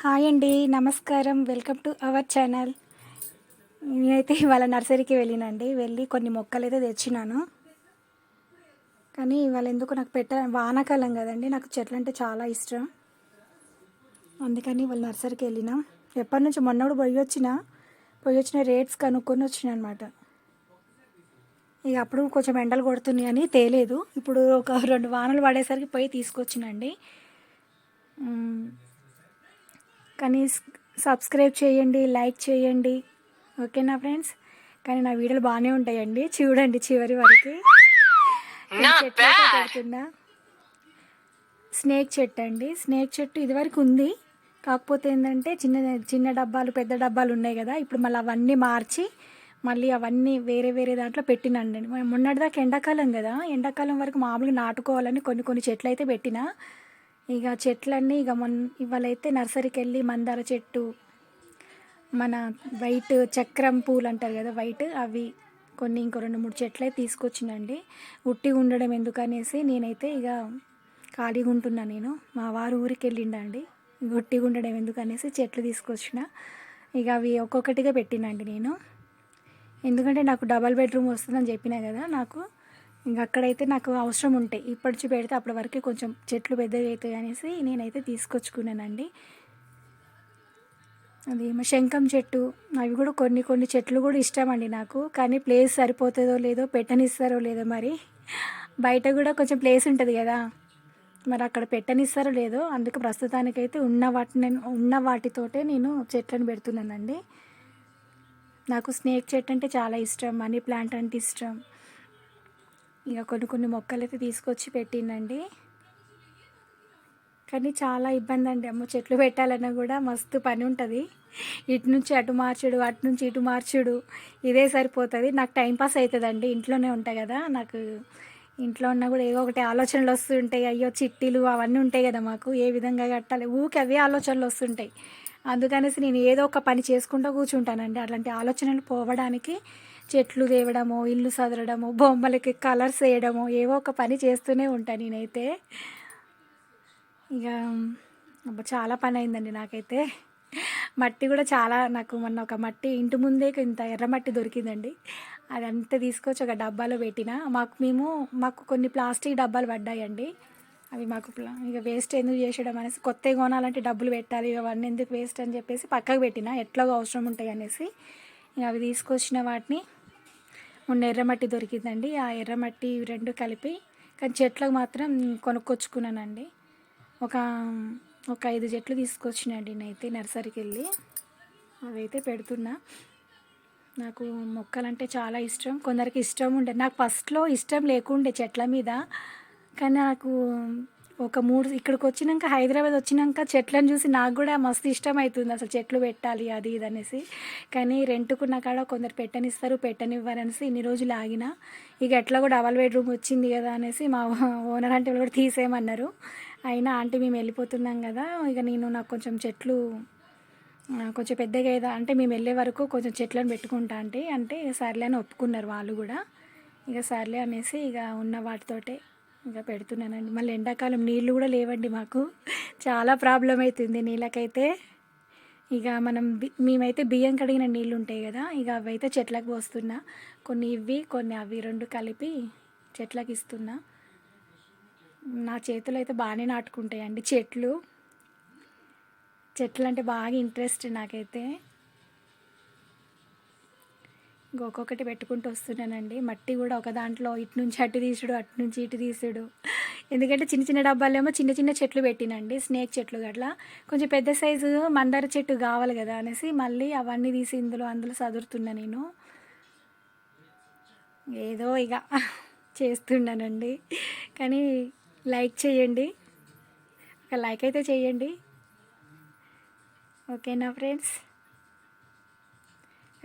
Hi అండి నమస్కారం. Welcome to our channel నేనైతే ఇవాళ నర్సరీకి వెళ్ళినండి. వెళ్ళి కొన్ని మొక్కలు అయితే తెచ్చినాను. కానీ ఇవాళ ఎందుకు నాకు పెట్ట వానాకాలం కదండి. నాకు చెట్లు అంటే చాలా ఇష్టం. అందుకని ఇవాళ నర్సరీకి వెళ్ళిన. ఎప్పటి నుంచి మొన్న కూడా పోయి వచ్చిన. పోయి వచ్చిన రేట్స్ కనుక్కొని వచ్చిన అనమాట ఇక అప్పుడు కొంచెం ఎండలు కొడుతున్నాయి అని తేలేదు. ఇప్పుడు ఒక రెండు వానలు పడేసరికి పోయి తీసుకొచ్చినండి. కానీ సబ్స్క్రైబ్ చేయండి లైక్ చేయండి. ఓకేనా ఫ్రెండ్స్ కానీ నా వీడియోలు బాగానే ఉంటాయండి. చూడండి చివరి వరకు. పెడుతున్నా. స్నేక్ చెట్టు అండి. స్నేక్ చెట్టు ఇదివరకు ఉంది. కాకపోతే ఏంటంటే చిన్న చిన్న డబ్బాలు పెద్ద డబ్బాలు ఉన్నాయి కదా. ఇప్పుడు మళ్ళీ అవన్నీ మార్చి మళ్ళీ అవన్నీ వేరే వేరే దాంట్లో పెట్టినండి మొన్నటిదాకా ఎండాకాలం కదా. ఎండాకాలం వరకు మామూలుగా నాటుకోవాలని కొన్ని కొన్ని చెట్లు అయితే పెట్టిన. ఇక చెట్లన్నీ ఇక మొన్ ఇవాళైతే నర్సరీకి వెళ్ళి మందార చెట్టు మన వైట్ చక్రం పూలు అంటారు కదా వైట్ అవి కొన్ని ఇంకో రెండు మూడు చెట్లే తీసుకొచ్చినండి. ఉట్టి ఉండడం ఎందుకనేసి నేనైతే ఇక ఖాళీగా ఉంటున్నా నేను. మా వారు ఊరికి వెళ్ళిండండి ఇక ఉట్టిగా ఉండడం ఎందుకనేసి చెట్లు తీసుకొచ్చిన. ఇక అవి ఒక్కొక్కటిగా పెట్టినండి నేను. ఎందుకంటే నాకు డబల్ బెడ్రూమ్ వస్తుందని చెప్పినా కదా నాకు. ఇంక అక్కడైతే నాకు అవసరం ఉంటాయి ఇప్పటి పెడితే అప్పటి వరకు కొంచెం చెట్లు పెద్దవి అవుతాయి అనేసి నేనైతే తీసుకొచ్చుకున్నానండి. అది శంఖం చెట్టు అవి కూడా కొన్ని కొన్ని చెట్లు కూడా ఇష్టం అండి నాకు. కానీ ప్లేస్ సరిపోతుందో లేదో పెట్టనిస్తారో లేదో మరి బయట కూడా కొంచెం ప్లేస్ ఉంటుంది కదా. మరి అక్కడ పెట్టనిస్తారో లేదో అందుకే ప్రస్తుతానికైతే ఉన్న వాటిని ఉన్న వాటితోటే నేను చెట్లను పెడుతున్నానండి. నాకు స్నేక్ చెట్టు అంటే చాలా ఇష్టం మనీ ప్లాంట్ అంటే ఇష్టం. ఇక కొన్ని కొన్ని మొక్కలు అయితే తీసుకొచ్చి పెట్టిందండి కానీ చాలా ఇబ్బంది అండి. అమ్మ చెట్లు పెట్టాలన్నా కూడా మస్తు పని ఉంటుంది. ఇటు నుంచి అటు మార్చుడు అటు నుంచి ఇటు మార్చుడు ఇదే సరిపోతుంది. నాకు టైంపాస్ అవుతుందండి ఇంట్లోనే ఉంటాయి కదా. నాకు ఇంట్లో ఉన్నా కూడా ఏదో ఒకటి ఆలోచనలు వస్తుంటాయి. అయ్యో చిట్టీలు అవన్నీ ఉంటాయి కదా మాకు. ఏ విధంగా కట్టాలి? ఊకి అవే ఆలోచనలు వస్తుంటాయి. అందుకనేసి నేను ఏదో ఒక పని చేసుకుంటూ కూర్చుంటానండి. అలాంటి ఆలోచనలు పోవడానికి చెట్లు తేవడము ఇల్లు సదరడము బొమ్మలకి కలర్స్ వేయడము ఏవో ఒక పని చేస్తూనే ఉంటాను నేనైతే. ఇక చాలా పని అయిందండి నాకైతే. మట్టి కూడా చాలా నాకు మొన్న ఒక మట్టి ఇంటి ముందే ఇంత ఎర్రమట్టి దొరికిందండి. అదంతా తీసుకొచ్చి ఒక డబ్బాలో పెట్టిన మాకు మేము మాకు కొన్ని ప్లాస్టిక్ డబ్బాలు పడ్డాయండి. అవి మాకు ప్లా- ఇక వేస్ట్ ఎందుకు చేసేయడం అనేసి కొత్తవి కొనాలంటే డబ్బులు పెట్టాలి అవన్నీ ఎందుకు వేస్ట్ అని చెప్పేసి పక్కకు పెట్టిన ఎట్లాగో అవసరం ఉంటాయి అనేసి. ఇక అవి తీసుకొచ్చిన వాటిని మొన్న ఎర్రమట్టి దొరికిందండి. ఆ ఎర్రమట్టి రెండు కలిపి కానీ చెట్లకు మాత్రం కొనుక్కొచ్చుకున్నానండి. ఒక ఒక ఐదు చెట్లు తీసుకొచ్చినండి నేనైతే నర్సరీకి వెళ్ళి అవైతే పెడుతున్నా. నాకు మొక్కలంటే చాలా ఇష్టం. కొందరికి ఇష్టం ఉండే నాకు ఫస్ట్లో ఇష్టం లేకుండే చెట్ల మీద. కానీ నాకు ఒక మూడు ఇక్కడికి వచ్చినాక హైదరాబాద్ వచ్చినాక చెట్లను చూసి నాకు కూడా మస్తు ఇష్టం అవుతుంది అసలు చెట్లు పెట్టాలి అది ఇది అనేసి. కానీ రెంట్కున్న కాడ కొందరు పెట్టనిస్తారు పెట్టనివ్వరు అనేసి ఇన్ని రోజులు ఆగిన. ఇక ఎట్లా కూడా డబల్ బెడ్రూమ్ వచ్చింది కదా అనేసి మా ఓనర్ అంటే వాళ్ళు కూడా తీసేయమన్నారు. అయినా ఆంటీ మేము వెళ్ళిపోతున్నాం కదా ఇక నేను నాకు కొంచెం చెట్లు కొంచెం పెద్దగా ఏదో అంటే మేము వెళ్ళే వరకు కొంచెం చెట్లను పెట్టుకుంటా అంటే అంటే సర్లే అని ఒప్పుకున్నారు వాళ్ళు కూడా. ఇక సర్లే అనేసి ఇక ఉన్న వాటితోటే ఇక పెడుతున్నానండి. మళ్ళీ ఎండాకాలం నీళ్ళు కూడా లేవండి మాకు. చాలా ప్రాబ్లం అవుతుంది నీళ్ళకైతే. ఇక మనం మేమైతే బియ్యం కడిగిన నీళ్ళు ఉంటాయి కదా ఇక అవైతే చెట్లకు పోస్తున్నా. కొన్ని ఇవి కొన్ని అవి రెండు కలిపి చెట్లకు ఇస్తున్నా. నా చేతులు అయితే బాగానే నాటుకుంటాయండి చెట్లు. చెట్లు అంటే బాగా ఇంట్రెస్ట్ నాకైతే. ఇంకొకటి పెట్టుకుంటూ వస్తున్నానండి. మట్టి కూడా ఒక దాంట్లో ఇటు నుంచి అటు తీసుడు అటు నుంచి ఇటు తీసుడు. ఎందుకంటే చిన్న చిన్న డబ్బాలేమో చిన్న చిన్న చెట్లు పెట్టినండి స్నేక్ చెట్లు గట్లా. కొంచెం పెద్ద సైజు మందార చెట్టు కావాలి కదా అనేసి మళ్ళీ అవన్నీ తీసి ఇందులో అందులో చదురుతున్నా నేను. ఏదో ఇక చేస్తున్నానండి. కానీ లైక్ చేయండి. ఒక లైక్ అయితే చేయండి. ఓకేనా ఫ్రెండ్స్?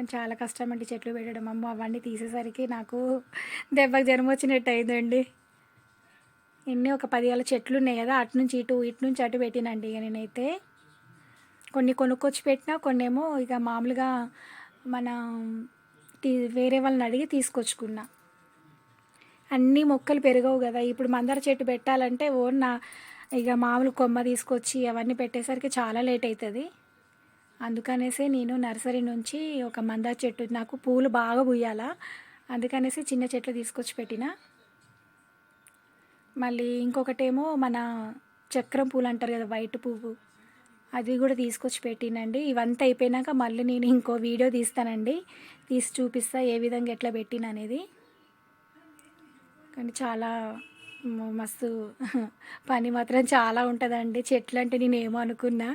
కానీ చాలా కష్టం అండి చెట్లు పెట్టడం. అమ్మ అవన్నీ తీసేసరికి నాకు దెబ్బకు జ్వరం వచ్చినట్టు అయిందండి ఎన్ని ఒక పదివేల చెట్లు ఉన్నాయి కదా అటు నుంచి ఇటు ఇటు నుంచి అటు పెట్టినండి ఇక నేనైతే. కొన్ని కొనుక్కొచ్చి పెట్టినా కొన్ని ఏమో ఇక మామూలుగా మన తీ వేరే వాళ్ళని అడిగి తీసుకొచ్చుకున్నా. అన్ని మొక్కలు పెరగవు కదా ఇప్పుడు మందార చెట్టు పెట్టాలంటే ఓ నా ఇక మామూలు కొమ్మ తీసుకొచ్చి అవన్నీ పెట్టేసరికి చాలా లేట్ అవుతుంది అందుకనేసి నేను నర్సరీ నుంచి ఒక మందార చెట్టు నాకు పూలు బాగా పూయాలా. అందుకనేసి చిన్న చెట్లు తీసుకొచ్చి పెట్టిన. మళ్ళీ ఇంకొకటేమో మన చక్రం పూలు అంటారు కదా వైట్ పువ్వు. అది కూడా తీసుకొచ్చి పెట్టినండి. ఇవంతా అయిపోయినాక మళ్ళీ నేను ఇంకో వీడియో తీస్తానండి. తీసి చూపిస్తా ఏ విధంగా ఎట్లా పెట్టిన అనేది. కానీ చాలా మస్తు పని మాత్రం చాలా ఉంటుందండి. చెట్లు అంటే నేను ఏమో అనుకున్నా.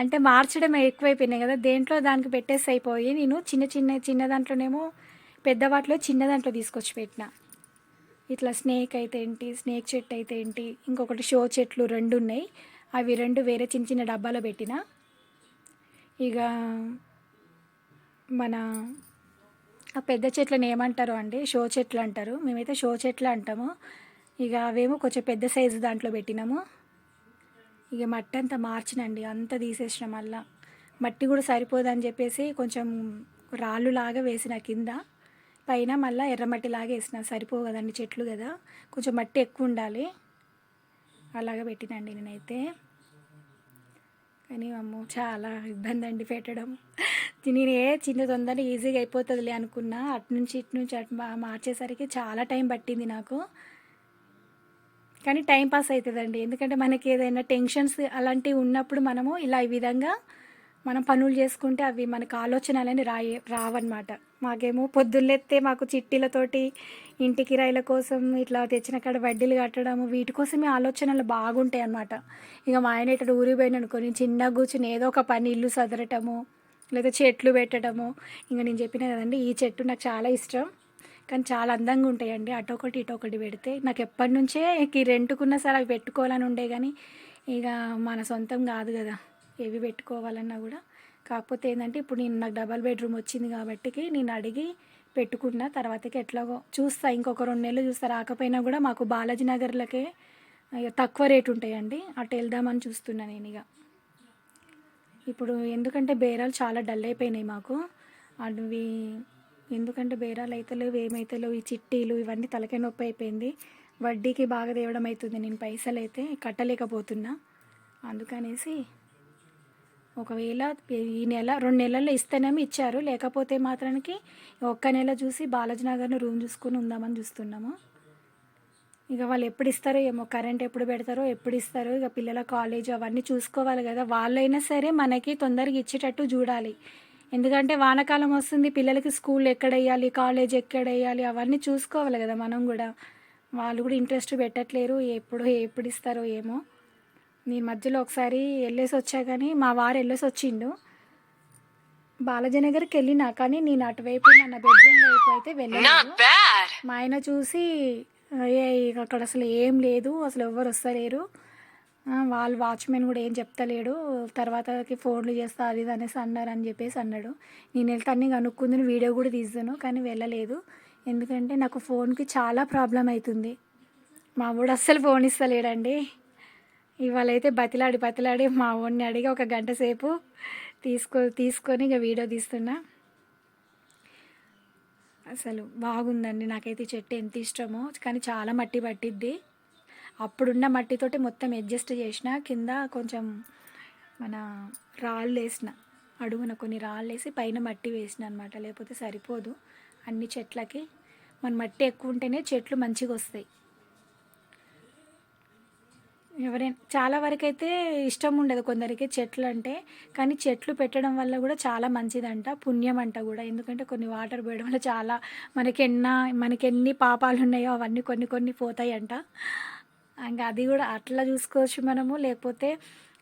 అంటే మార్చడం ఎక్కువైపోయినాయి కదా దేంట్లో దానికి పెట్టేసి అయిపోయి నేను చిన్న చిన్న చిన్న దాంట్లోనేమో పెద్ద వాటిలో చిన్న దాంట్లో తీసుకొచ్చి పెట్టిన. ఇట్లా స్నేక్ అయితే ఏంటి స్నేక్ చెట్టు అయితే ఏంటి ఇంకొకటి షో చెట్లు రెండు ఉన్నాయి. అవి రెండు వేరే చిన్న చిన్న డబ్బాలో పెట్టిన. ఇక మన ఆ పెద్ద చెట్లను ఏమంటారు అండి? షో చెట్లు అంటారు. మేమైతే షో చెట్లు అంటాము. ఇక అవేమో కొంచెం పెద్ద సైజు దాంట్లో పెట్టినాము. ఇక మట్టి అంతా మార్చినండి అంతా తీసేసిన మళ్ళా. మట్టి కూడా సరిపోదని చెప్పేసి కొంచెం రాళ్ళు లాగా వేసిన కింద పైన మళ్ళీ ఎర్రమట్టి లాగా వేసిన సరిపోవు కదండి చెట్లు కదా. కొంచెం మట్టి ఎక్కువ ఉండాలి. అలాగ పెట్టినండి నేనైతే. కానీ అమ్మో చాలా ఇబ్బంది అండి పెట్టడం. నేను ఏ చిన్న తొందరగా ఈజీగా అయిపోతుందిలే అనుకున్నా. అటు నుంచి ఇటు నుంచి అటు మార్చేసరికి చాలా టైం పట్టింది నాకు. కానీ టైం పాస్ అవుతుందండి. ఎందుకంటే మనకి ఏదైనా టెన్షన్స్ అలాంటివి ఉన్నప్పుడు మనము ఇలా ఈ విధంగా మనం పనులు చేసుకుంటే అవి మనకు ఆలోచనలని రాయే రావన్నమాట. మాకేమో పొద్దున్నెత్తే మాకు చిట్టీలతోటి ఇంటి కిరాయిల కోసం ఇట్లా తెచ్చిన కాడ వడ్డీలు కట్టడము వీటి కోసమే ఆలోచనలు బాగుంటాయి అన్నమాట. ఇక మా ఆయన ఇట్లా ఊరి పోయిన అనుకొని చిన్నగా కూర్చుని ఏదో ఒక పని ఇల్లు సదరటము లేదా చెట్లు పెట్టడము. ఇంకా నేను చెప్పిన కదండి ఈ చెట్టు నాకు చాలా ఇష్టం. కానీ చాలా అందంగా ఉంటాయండి. అటు ఒకటి ఇటు ఒకటి పెడితే నాకు ఎప్పటి నుంచే ఈ రెంట్కున్నా సరే అవి పెట్టుకోవాలని ఉండే కానీ ఇక మన సొంతం కాదు కదా. ఏవి పెట్టుకోవాలన్నా కూడా. కాకపోతే ఏంటంటే ఇప్పుడు నేను నాకు డబల్ బెడ్రూమ్ వచ్చింది కాబట్టి నేను అడిగి పెట్టుకున్న. తర్వాతకి ఎట్లాగో చూస్తా. ఇంకొక రెండు నెలలు చూస్తా. రాకపోయినా కూడా మాకు బాలాజీ నగర్లకే తక్కువ రేటు ఉంటాయండి. అటు వెళ్దామని చూస్తున్నా నేను ఇక. ఇప్పుడు ఎందుకంటే బేరాలు చాలా డల్ అయిపోయినాయి మాకు. అవి ఎందుకంటే బేరాలు అయితలేవు ఏమైతలేవు ఈ చిట్టీలు ఇవన్నీ తలకే నొప్పి అయిపోయింది. వడ్డీకి బాగా తేవడం అవుతుంది. నేను పైసలు అయితే కట్టలేకపోతున్నా. అందుకనేసి ఒకవేళ ఈ నెల రెండు నెలల్లో ఇస్తేనేమో ఇచ్చారు. లేకపోతే మాత్రానికి ఒక్క నెల చూసి బాలాజీ నగర్ను రూమ్ చూసుకొని ఉందామని చూస్తున్నాము. ఇక వాళ్ళు ఎప్పుడు ఇస్తారో ఏమో కరెంట్ ఎప్పుడు పెడతారో ఎప్పుడు ఇస్తారో ఇక పిల్లల కాలేజ్ అవన్నీ చూసుకోవాలి కదా. వాళ్ళైనా సరే మనకి తొందరగా ఇచ్చేటట్టు చూడాలి. ఎందుకంటే వానాకాలం వస్తుంది పిల్లలకి స్కూల్ ఎక్కడ వేయాలి కాలేజ్ ఎక్కడ వేయాలి అవన్నీ చూసుకోవాలి కదా మనం కూడా. వాళ్ళు కూడా ఇంట్రెస్ట్ పెట్టట్లేరు ఎప్పుడు ఎప్పుడు ఇస్తారో ఏమో. నేను మధ్యలో ఒకసారి వెళ్ళేసి వచ్చా కానీ మా వారు వెళ్ళేసి వచ్చిండు. బాలాజీ నగర్కి వెళ్ళినా కానీ నేను అటువైపు మన బెడ్రూమ్ వైపు అయితే వెళ్ళలేదు. మా ఆయన చూసి ఏ అక్కడ అసలు ఏం లేదు అసలు ఎవరు వస్తలేరు. వాళ్ళు వాచ్మెన్ కూడా ఏం చెప్తలేడు. తర్వాతకి ఫోన్లు చేస్తా అది ఇది అనేసి అన్నారు అని చెప్పేసి అన్నాడు. నేను వెళ్తే అన్ని కనుక్కుంది వీడియో కూడా తీసాను కానీ వెళ్ళలేదు. ఎందుకంటే నాకు ఫోన్కి చాలా ప్రాబ్లం అవుతుంది. మా వాడు అస్సలు ఫోన్ ఇస్తలేడండి. ఇవాళ అయితే బతిలాడి బతిలాడి మా వాడిని అడిగి ఒక గంట సేపు తీసుకో తీసుకొని ఇక వీడియో తీస్తున్నా. అసలు బాగుందండి. నాకైతే చెట్టు ఎంత ఇష్టమో కానీ చాలా మట్టి పట్టిద్ది. అప్పుడున్న మట్టితోటి మొత్తం అడ్జస్ట్ చేసిన కింద కొంచెం మన రాళ్ళు వేసిన అడుగున కొన్ని రాళ్ళు వేసి పైన మట్టి వేసిన అనమాట లేకపోతే సరిపోదు. అన్ని చెట్లకి మన మట్టి ఎక్కువ ఉంటేనే చెట్లు మంచిగా వస్తాయి. ఎవరైనా చాలా వరకు అయితే ఇష్టం ఉండదు కొందరికి చెట్లు అంటే. కానీ చెట్లు పెట్టడం వల్ల కూడా చాలా మంచిదంట పుణ్యం అంట కూడా. ఎందుకంటే కొన్ని వాటర్ పోయడం వల్ల చాలా మనకి ఎన్న మనకి ఎన్ని పాపాలు ఉన్నాయో అవన్నీ కొన్ని కొన్ని పోతాయి అంట ఇంకా అది కూడా అట్లా చూసుకోవచ్చు మనము. లేకపోతే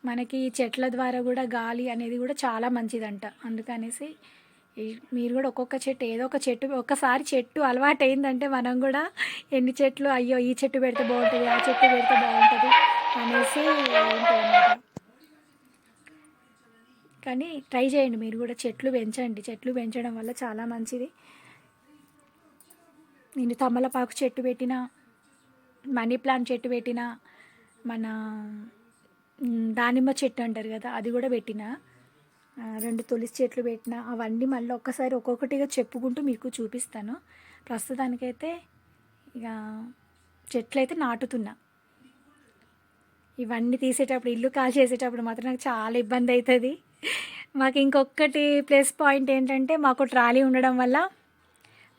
మనకి ఈ చెట్ల ద్వారా కూడా గాలి అనేది కూడా చాలా మంచిదంట. అందుకనేసి మీరు కూడా ఒక్కొక్క చెట్టు ఏదో ఒక చెట్టు ఒక్కసారి చెట్టు అలవాటు అయిందంటే మనం కూడా ఎన్ని చెట్లు అయ్యో ఈ చెట్టు పెడితే బాగుంటుంది ఆ చెట్టు పెడితే బాగుంటుంది అనేసి ఉంటుందన్నమాట కానీ ట్రై చేయండి మీరు కూడా చెట్లు పెంచండి. చెట్లు పెంచడం వల్ల చాలా మంచిది. నేను తమలపాకు చెట్టు పెట్టిన మనీ ప్లాంట్ చెట్టు పెట్టిన మన దానిమ్మ చెట్టు అంటారు కదా అది కూడా పెట్టిన రెండు తులసి చెట్లు పెట్టిన అవన్నీ మళ్ళీ ఒక్కసారి ఒక్కొక్కటిగా చెప్పుకుంటూ మీకు చూపిస్తాను. ప్రస్తుతానికైతే ఇక చెట్లు అయితే నాటుతున్నా. ఇవన్నీ తీసేటప్పుడు ఇల్లు కాల్ చేసేటప్పుడు మాత్రం నాకు చాలా ఇబ్బంది అవుతుంది మాకు ఇంకొకటి ప్లస్ పాయింట్ ఏంటంటే మాకు ట్రాలీ ఉండడం వల్ల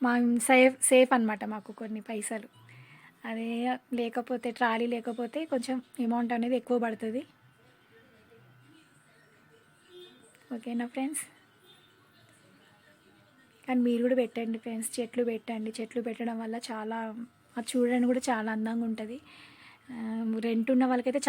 మా సేఫ్ సేఫ్ అనమాట మాకు కొన్ని పైసలు. అదే లేకపోతే ట్రాలీ లేకపోతే కొంచెం అమౌంట్ అనేది ఎక్కువ పడుతుంది. ఓకేనా ఫ్రెండ్స్ కానీ మీరు కూడా పెట్టండి ఫ్రెండ్స్ చెట్లు పెట్టండి. చెట్లు పెట్టడం వల్ల చాలా అది చూడడానికి కూడా చాలా అందంగా ఉంటుంది. రెంట్ ఉన్న వాళ్ళకైతే చాలా